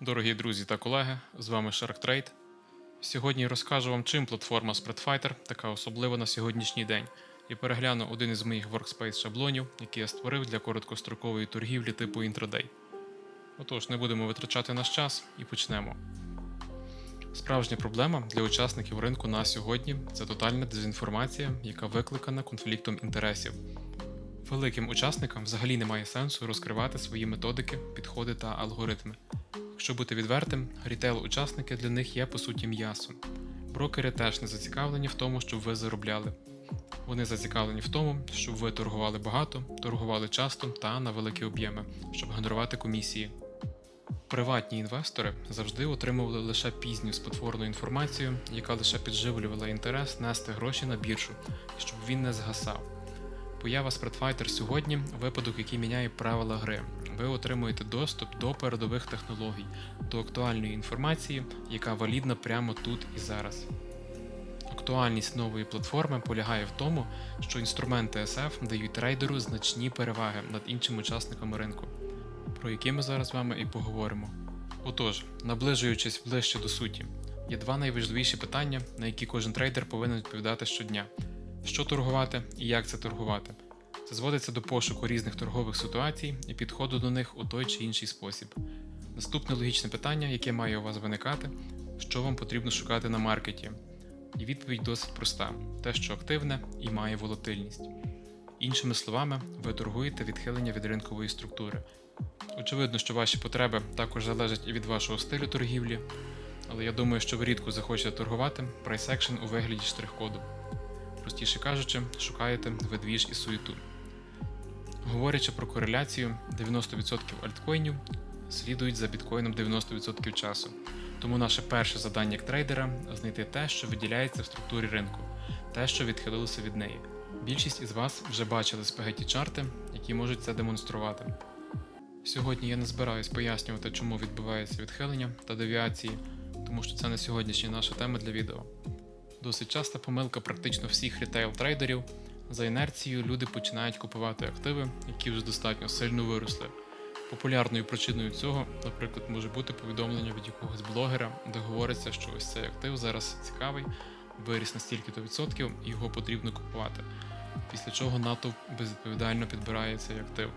Дорогі друзі та колеги, з вами Shark Trade. Сьогодні розкажу вам, чим платформа Spreadfighter така особлива на сьогоднішній день, і перегляну один із моїх workspace шаблонів, який я створив для короткострокової торгівлі типу Intraday. Отож, не будемо витрачати наш час і почнемо. Справжня проблема для учасників ринку на сьогодні це тотальна дезінформація, яка викликана конфліктом інтересів. Великим учасникам взагалі немає сенсу розкривати свої методики, підходи та алгоритми. Якщо бути відвертим, рітейл-учасники для них є по суті м'ясом. Брокери теж не зацікавлені в тому, щоб ви заробляли. Вони зацікавлені в тому, щоб ви торгували багато, торгували часто та на великі об'єми, щоб генерувати комісії. Приватні інвестори завжди отримували лише пізню спотворну інформацію, яка лише підживлювала інтерес нести гроші на біржу, щоб він не згасав. Поява Spreadfighter сьогодні випадок, який міняє правила гри. Ви отримуєте доступ до передових технологій, до актуальної інформації, яка валідна прямо тут і зараз. Актуальність нової платформи полягає в тому, що інструменти SF дають трейдеру значні переваги над іншими учасниками ринку, про які ми зараз з вами і поговоримо. Отож, наближуючись ближче до суті, є два найважливіші питання, на які кожен трейдер повинен відповідати щодня: що торгувати і як це торгувати. Це зводиться до пошуку різних торгових ситуацій і підходу до них у той чи інший спосіб. Наступне логічне питання, яке має у вас виникати, що вам потрібно шукати на маркеті. І відповідь досить проста: те, що активне і має волатильність. Іншими словами, ви торгуєте відхилення від ринкової структури. Очевидно, що ваші потреби також залежать і від вашого стилю торгівлі, але я думаю, що ви рідко захочете торгувати action у вигляді штрих-коду. Простіше кажучи, шукаєте видвіж і суєту. Говорячи про кореляцію, 90% альткоїнів слідують за біткоїном 90% часу. Тому наше перше завдання як трейдера знайти те, що виділяється в структурі ринку, те, що відхилилося від неї. Більшість із вас вже бачили спагеті чарти, які можуть це демонструвати. Сьогодні я не збираюсь пояснювати, чому відбувається відхилення та девіації, тому що це не сьогоднішня наша тема для відео. Досить часта помилка практично всіх рітейл-трейдерів. За інерцією люди починають купувати активи, які вже достатньо сильно виросли. Популярною причиною цього, наприклад, може бути повідомлення від якогось блогера, де говориться, що ось цей актив зараз цікавий, виріс на стільки-то відсотків його потрібно купувати. Після чого натовп безвідповідально підбирає цей актив.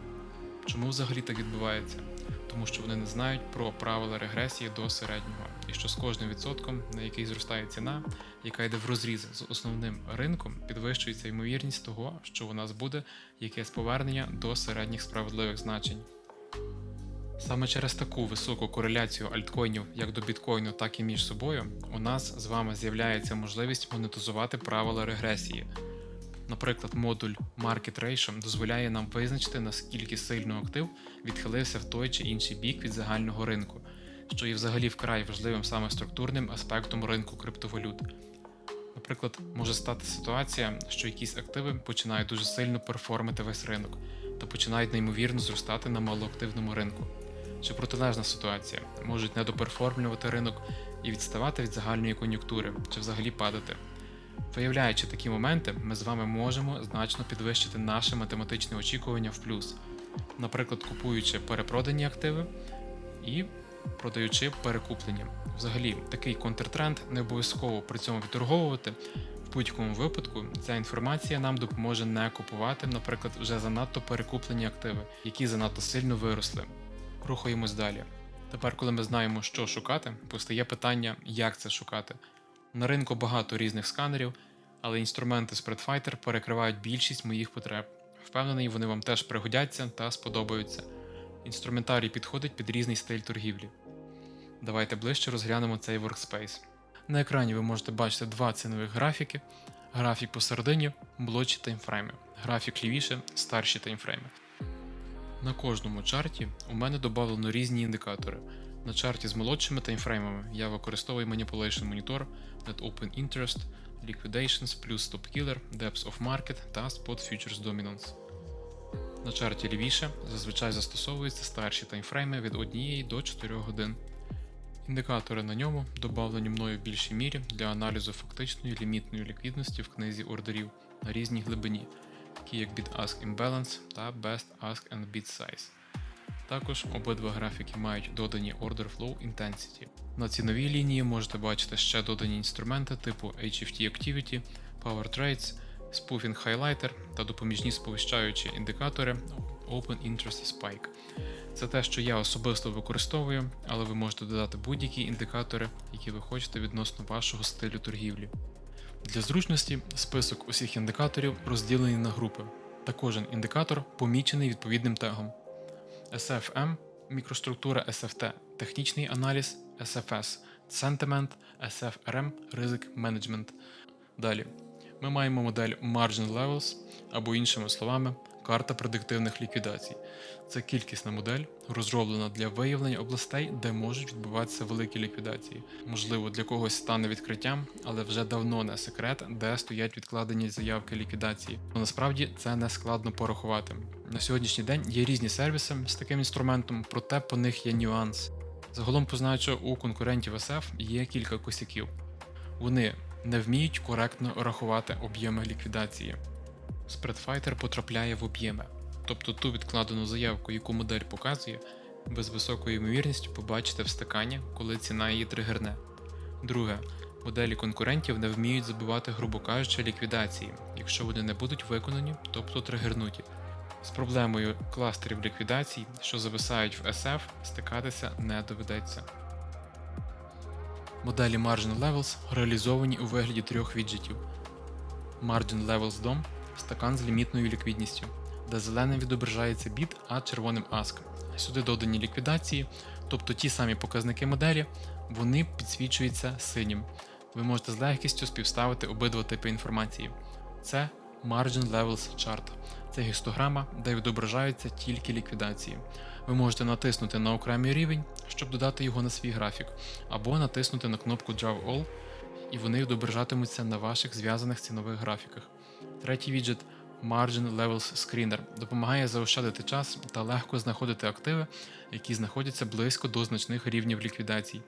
Чому взагалі так відбувається? Тому що вони не знають про правила регресії до середнього, і що з кожним відсотком, на який зростає ціна, яка йде в розріз з основним ринком, підвищується ймовірність того, що у нас буде якесь повернення до середніх справедливих значень. Саме через таку високу кореляцію альткоїнів як до біткоїну, так і між собою, у нас з вами з'являється можливість монетизувати правила регресії. Наприклад, модуль Market Ratio дозволяє нам визначити, наскільки сильно актив відхилився в той чи інший бік від загального ринку, що є взагалі вкрай важливим саме структурним аспектом ринку криптовалют. Наприклад, може стати ситуація, що якісь активи починають дуже сильно перформити весь ринок та починають неймовірно зростати на малоактивному ринку. Чи протилежна ситуація можуть недоперформлювати ринок і відставати від загальної кон'юнктури, чи взагалі падати. Виявляючи такі моменти, ми з вами можемо значно підвищити наше математичне очікування в плюс, наприклад, купуючи перепродані активи і продаючи перекуплені. Взагалі, такий контртренд не обов'язково при цьому відторговувати. В будь-якому випадку ця інформація нам допоможе не купувати, наприклад, вже занадто перекуплені активи, які занадто сильно виросли. Рухаємось далі. Тепер, коли ми знаємо, що шукати, постає питання, як це шукати. На ринку багато різних сканерів, але інструменти Spreadfighter перекривають більшість моїх потреб. Впевнений, вони вам теж пригодяться та сподобаються. Інструментарій підходить під різний стиль торгівлі. Давайте ближче розглянемо цей workspace. На екрані ви можете бачити два цінових графіки: графік посередині, молодші таймфрейми, графік лівіше, старші таймфрейми. На кожному чарті у мене додано різні індикатори. На чарті з молодшими таймфреймами я використовую Manipulation Monitor, Net Open Interest, Liquidations плюс Stop Killer, Depth of Market та Spot Futures Dominance. На чарті лівіше зазвичай застосовуються старші таймфрейми від 1 до 4 годин. Індикатори на ньому додавлені мною в більшій мірі для аналізу фактичної лімітної ліквідності в книзі ордерів на різній глибині, такі як Bid Ask Imbalance та Best Ask and Bid Size. Також обидва графіки мають додані Order Flow Intensity. На ціновій лінії можете бачити ще додані інструменти типу HFT Activity, Power Trades, Spoofing Highlighter та допоміжні сповіщаючі індикатори Open Interest Spike. Це те, що я особисто використовую, але ви можете додати будь-які індикатори, які ви хочете відносно вашого стилю торгівлі. Для зручності список усіх індикаторів розділений на групи, та кожен індикатор помічений відповідним тегом. SFM мікроструктура SFT, технічний аналіз SFS, Sentiment, SFRM, ризик менеджмент. Далі ми маємо модель Margin Levels, або іншими словами, карта предиктивних ліквідацій. Це кількісна модель, розроблена для виявлення областей, де можуть відбуватися великі ліквідації. Можливо, для когось стане відкриттям, але вже давно не секрет, де стоять відкладені заявки ліквідації. Но насправді це не складно порахувати. На сьогоднішній день є різні сервіси з таким інструментом, проте по них є нюанс. Загалом позначу, у конкурентів SF є кілька косяків. Вони не вміють коректно рахувати об'єми ліквідації. Spreadfighter потрапляє в об'єми, тобто ту відкладену заявку, яку модель показує, ви з високою ймовірністю побачите в стакані, коли ціна її тригерне. Друге, моделі конкурентів не вміють забивати, грубо кажучи, ліквідації, якщо вони не будуть виконані, тобто тригернуті. З проблемою кластерів ліквідацій, що зависають в SF, стикатися не доведеться. Моделі Margin Levels реалізовані у вигляді трьох віджитів. Margin Levels DOM – стакан з лімітною ліквідністю, де зеленим відображається біт, а червоним ASK. Сюди додані ліквідації, тобто ті самі показники моделі, вони підсвічуються синім. Ви можете з легкістю співставити обидва типи інформації. Це Margin Levels Chart. Це гістограма, де відображаються тільки ліквідації. Ви можете натиснути на окремий рівень, щоб додати його на свій графік, або натиснути на кнопку Draw All, і вони відображатимуться на ваших зв'язаних цінових графіках. Третій віджит Margin Levels Screener допомагає заощадити час та легко знаходити активи, які знаходяться близько до значних рівнів ліквідацій.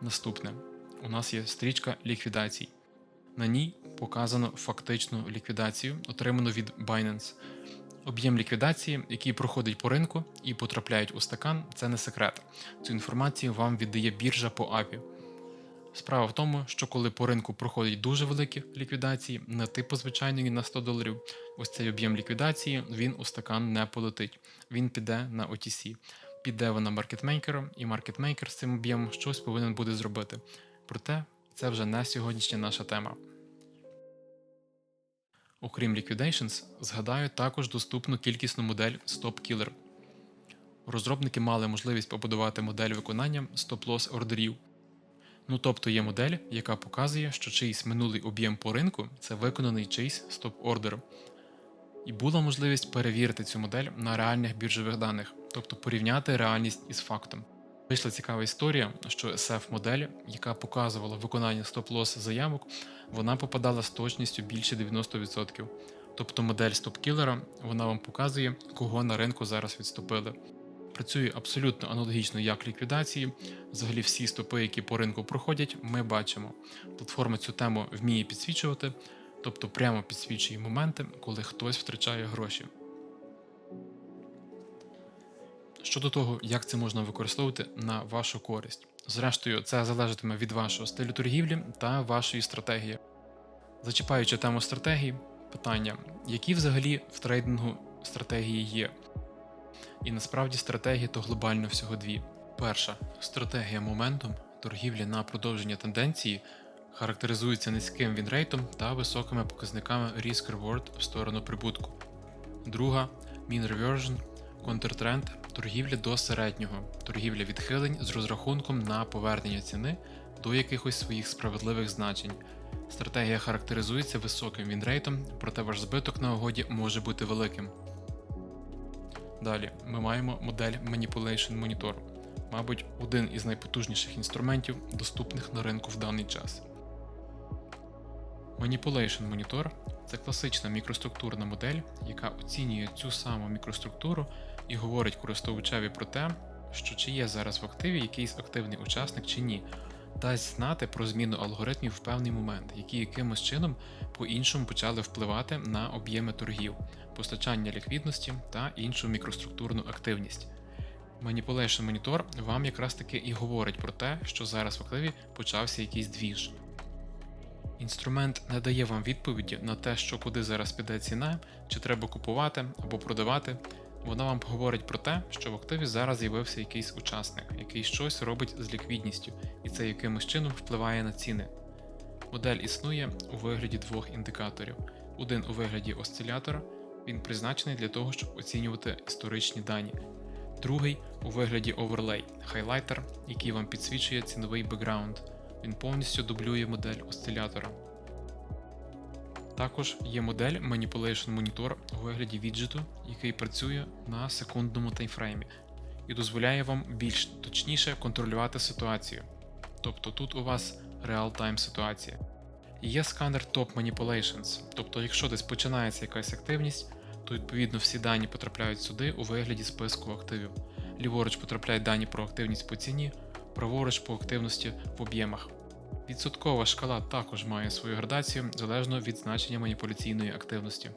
Наступне у нас є стрічка ліквідацій. На ній показано фактичну ліквідацію, отриману від Binance. Об'єм ліквідації, який проходить по ринку і потрапляють у стакан, це не секрет. Цю інформацію вам віддає біржа по API. Справа в тому, що коли по ринку проходять дуже великі ліквідації, не типу звичайної на 100 доларів, ось цей об'єм ліквідації він у стакан не полетить. Він піде на OTC. Піде вона маркетмейкером, і маркетмейкер з цим об'ємом щось повинен буде зробити. Проте це вже не сьогоднішня наша тема. Окрім Liquidations, згадаю також доступну кількісну модель Stop Killer. Розробники мали можливість побудувати модель виконання стоп-лосс ордерів. Ну тобто є модель, яка показує, що чийсь минулий об'єм по ринку це виконаний чийсь стоп-ордер. І була можливість перевірити цю модель на реальних біржових даних, тобто порівняти реальність із фактом. Вийшла цікава історія, що SF-модель, яка показувала виконання стоп-лосс заявок, вона попадала з точністю більше 90%. Тобто модель стоп-кілера вона вам показує, кого на ринку зараз відступили. Працює абсолютно аналогічно як ліквідації. Взагалі всі стопи, які по ринку проходять, ми бачимо. Платформа цю тему вміє підсвічувати, тобто прямо підсвічує моменти, коли хтось втрачає гроші. Щодо того, як це можна використовувати на вашу користь. Зрештою, це залежатиме від вашого стилю торгівлі та вашої стратегії. Зачіпаючи тему стратегії, питання, які взагалі в трейдингу стратегії є? І насправді стратегії то глобально всього дві. Перша стратегія моментом торгівлі на продовження тенденції характеризується низьким вінрейтом та високими показниками risk-reward в сторону прибутку. Друга mean reversion, контртренд, торгівля до середнього, торгівля відхилень з розрахунком на повернення ціни до якихось своїх справедливих значень. Стратегія характеризується високим вінрейтом, проте ваш збиток на угоді може бути великим. Далі ми маємо модель Manipulation Monitor, мабуть, один із найпотужніших інструментів, доступних на ринку в даний час. Manipulation Monitor це класична мікроструктурна модель, яка оцінює цю саму мікроструктуру і говорить користувачеві про те, що чи є зараз в активі якийсь активний учасник чи ні. Дасть знати про зміну алгоритмів в певний момент, які якимось чином по-іншому почали впливати на об'єми торгів, постачання ліквідності та іншу мікроструктурну активність. Manipulation Monitor вам якраз таки і говорить про те, що зараз в активі почався якийсь двіж. Інструмент не дає вам відповіді на те, що куди зараз піде ціна, чи треба купувати або продавати. Вона вам говорить про те, що в активі зараз з'явився якийсь учасник, який щось робить з ліквідністю, і це якимось чином впливає на ціни. Модель існує у вигляді двох індикаторів: один у вигляді осцилятора, він призначений для того, щоб оцінювати історичні дані. Другий у вигляді оверлей хайлайтер, який вам підсвічує ціновий бекграунд. Він повністю дублює модель осцилятора. Також є модель Manipulation Monitor у вигляді віджиту, який працює на секундному таймфреймі і дозволяє вам більш точніше контролювати ситуацію. Тобто тут у вас реал-тайм ситуація. Є сканер Top Manipulations, тобто, якщо десь починається якась активність, то відповідно всі дані потрапляють сюди у вигляді списку активів. Ліворуч потрапляють дані про активність по ціні, праворуч по активності в об'ємах. Відсоткова шкала також має свою градацію залежно від значення маніпуляційної активності.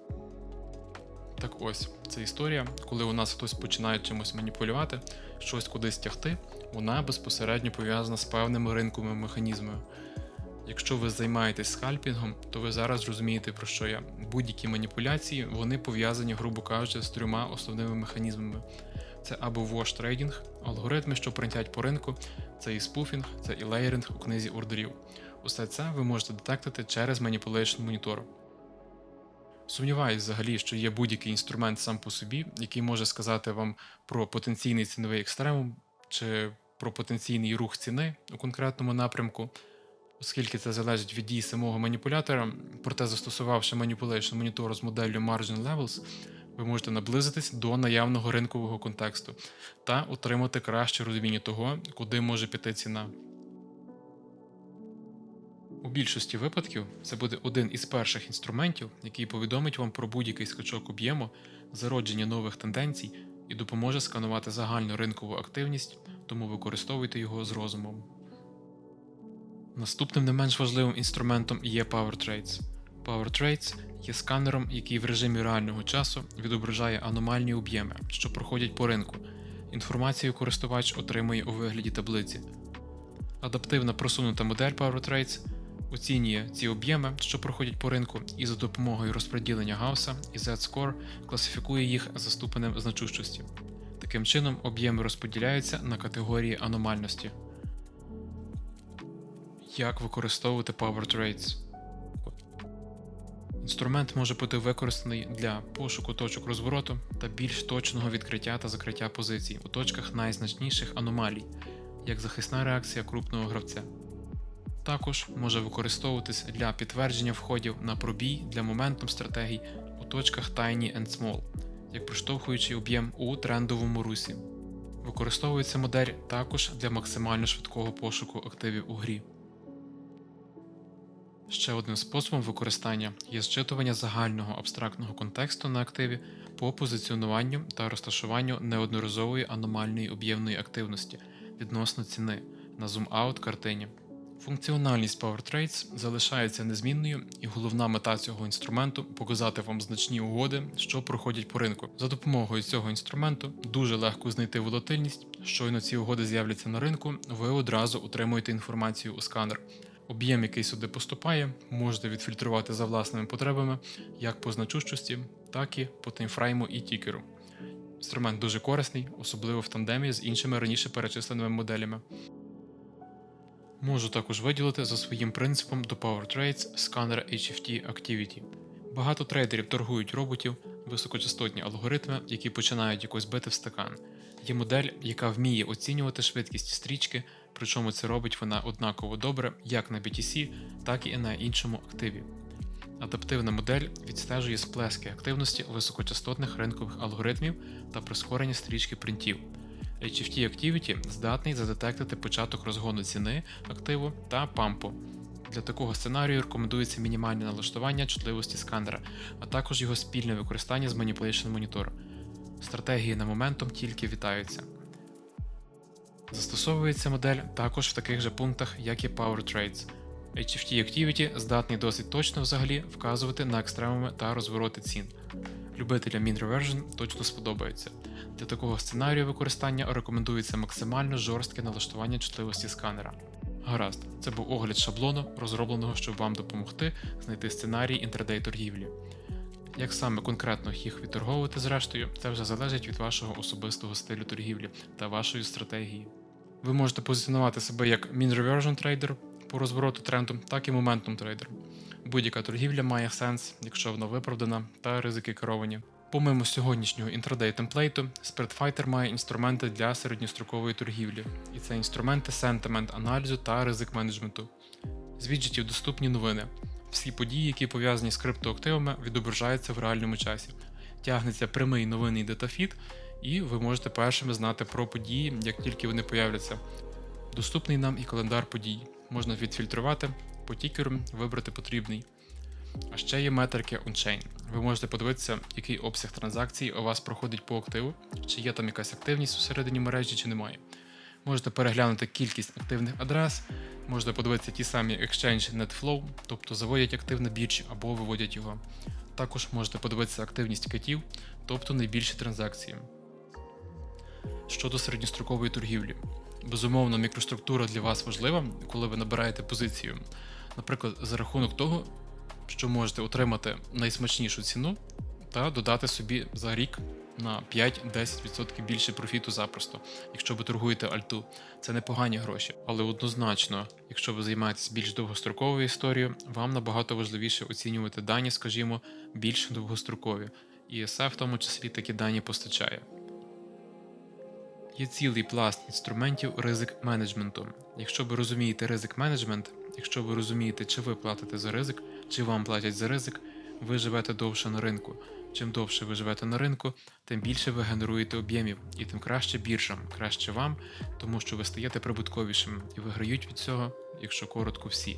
Так ось, це історія, коли у нас хтось починає чимось маніпулювати, щось кудись тягти, вона безпосередньо пов'язана з певними ринковими механізмами. Якщо ви займаєтесь скальпінгом, то ви зараз розумієте, про що я. Будь-які маніпуляції вони пов'язані, грубо кажучи, з трьома основними механізмами. Це або wash трейдинг, алгоритми, що принтять по ринку, це і спуфінг, це і леєринг у книзі ордерів. Усе це ви можете детектити через Manipulation Monitor. Сумніваюсь взагалі, що є будь-який інструмент сам по собі, який може сказати вам про потенційний ціновий екстремум чи про потенційний рух ціни у конкретному напрямку, оскільки це залежить від дій самого маніпулятора, проте застосувавши Manipulation Monitor з моделлю Margin Levels, ви можете наблизитись до наявного ринкового контексту та отримати краще розуміння того, куди може піти ціна. У більшості випадків це буде один із перших інструментів, який повідомить вам про будь-який скачок об'єму, зародження нових тенденцій і допоможе сканувати загальну ринкову активність, тому використовуйте його з розумом. Наступним не менш важливим інструментом є PowerTrades. PowerTrades є сканером, який в режимі реального часу відображає аномальні об'єми, що проходять по ринку. Інформацію користувач отримує у вигляді таблиці. Адаптивна просунута модель PowerTrades оцінює ці об'єми, що проходять по ринку, і за допомогою розподілення Гаусса і Z-Score класифікує їх за ступенем значущості. Таким чином, об'єми розподіляються на категорії аномальності. Як використовувати PowerTrades? Інструмент може бути використаний для пошуку точок розвороту та більш точного відкриття та закриття позицій у точках найзначніших аномалій, як захисна реакція крупного гравця. Також може використовуватись для підтвердження входів на пробій для моментум стратегій у точках Tiny and Small, як проштовхуючий об'єм у трендовому русі. Використовується модель також для максимально швидкого пошуку активів у грі. Ще одним способом використання є зчитування загального абстрактного контексту на активі по позиціонуванню та розташуванню неодноразової аномальної об'ємної активності відносно ціни на зум-аут картині. Функціональність PowerTrades залишається незмінною, і головна мета цього інструменту показати вам значні угоди, що проходять по ринку. За допомогою цього інструменту дуже легко знайти волатильність. Щойно ці угоди з'являться на ринку, ви одразу отримуєте інформацію у сканер. Об'єм, який сюди поступає, можете відфільтрувати за власними потребами як по значущості, так і по таймфрейму і тікеру. Інструмент дуже корисний, особливо в тандемі з іншими раніше перечисленими моделями. Можу також виділити за своїм принципом до PowerTrades сканер HFT Activity. Багато трейдерів торгують роботів, високочастотні алгоритми, які починають якось бити в стакан. Є модель, яка вміє оцінювати швидкість стрічки, причому це робить вона однаково добре як на BTC, так і на іншому активі. Адаптивна модель відстежує сплески активності високочастотних ринкових алгоритмів та прискорення стрічки принтів. HFT Activity здатний задетектити початок розгону ціни активу та пампу. Для такого сценарію рекомендується мінімальне налаштування чутливості сканера, а також його спільне використання з Manipulation Monitor. Стратегії на моментом тільки вітаються. Застосовується модель також в таких же пунктах, як і Power Trades. HFT Activity здатний досить точно взагалі вказувати на екстремуми та розвороти цін. Любителям Mean Reversion точно сподобається. Для такого сценарію використання рекомендується максимально жорстке налаштування чутливості сканера. Гаразд, це був огляд шаблону, розробленого, щоб вам допомогти знайти сценарій інтрадей торгівлі. Як саме конкретно їх відторговувати зрештою, це вже залежить від вашого особистого стилю торгівлі та вашої стратегії. Ви можете позиціонувати себе як Mean Reversion трейдер по розвороту тренду, так і моментум трейдер. Будь-яка торгівля має сенс, якщо вона виправдана та ризики керовані. Помимо сьогоднішнього інтрадей темплейту, SpreadFighter має інструменти для середньострокової торгівлі, і це інструменти сентимент аналізу та ризик менеджменту. З віджитів доступні новини. Всі події, які пов'язані з криптоактивами, відображаються в реальному часі. Тягнеться прямий новинний датафіт, і ви можете першими знати про події, як тільки вони появляться. Доступний нам і календар подій. Можна відфільтрувати, по тікеру вибрати потрібний. А ще є метрики ончейн. Ви можете подивитися, який обсяг транзакцій у вас проходить по активу, чи є там якась активність всередині мережі, чи немає. Можете переглянути кількість активних адрес, можете подивитися ті самі Exchange NetFlow, тобто заводять актив на або виводять його. Також можете подивитися активність китів, тобто найбільші транзакції. Щодо середньострокової торгівлі. Безумовно, мікроструктура для вас важлива, коли ви набираєте позицію. Наприклад, за рахунок того, що можете отримати найсмачнішу ціну та додати собі за рік на 5-10% більше профіту запросто, якщо ви торгуєте альту. Це непогані гроші, але однозначно, якщо ви займаєтесь більш довгостроковою історією, вам набагато важливіше оцінювати дані, скажімо, більш довгострокові. І ESF в тому числі такі дані постачає. Є цілий пласт інструментів ризик менеджменту. Якщо ви розумієте ризик менеджмент, якщо ви розумієте, чи ви платите за ризик, чи вам платять за ризик, ви живете довше на ринку. Чим довше ви живете на ринку, тим більше ви генеруєте об'ємів, і тим краще біржам, краще вам, тому що ви стаєте прибутковішим і виграють від цього, якщо коротко, всі.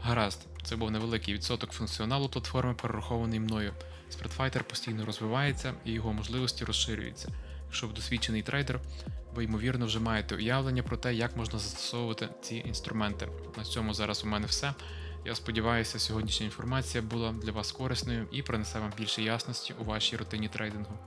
Гаразд, це був невеликий відсоток функціоналу платформи, перерахований мною. Spreadfighter постійно розвивається і його можливості розширюються. Якщо ви досвідчений трейдер, ви ймовірно вже маєте уявлення про те, як можна застосовувати ці інструменти. На цьому зараз у мене все. Я сподіваюся, сьогоднішня інформація була для вас корисною і принесе вам більше ясності у вашій рутині трейдингу.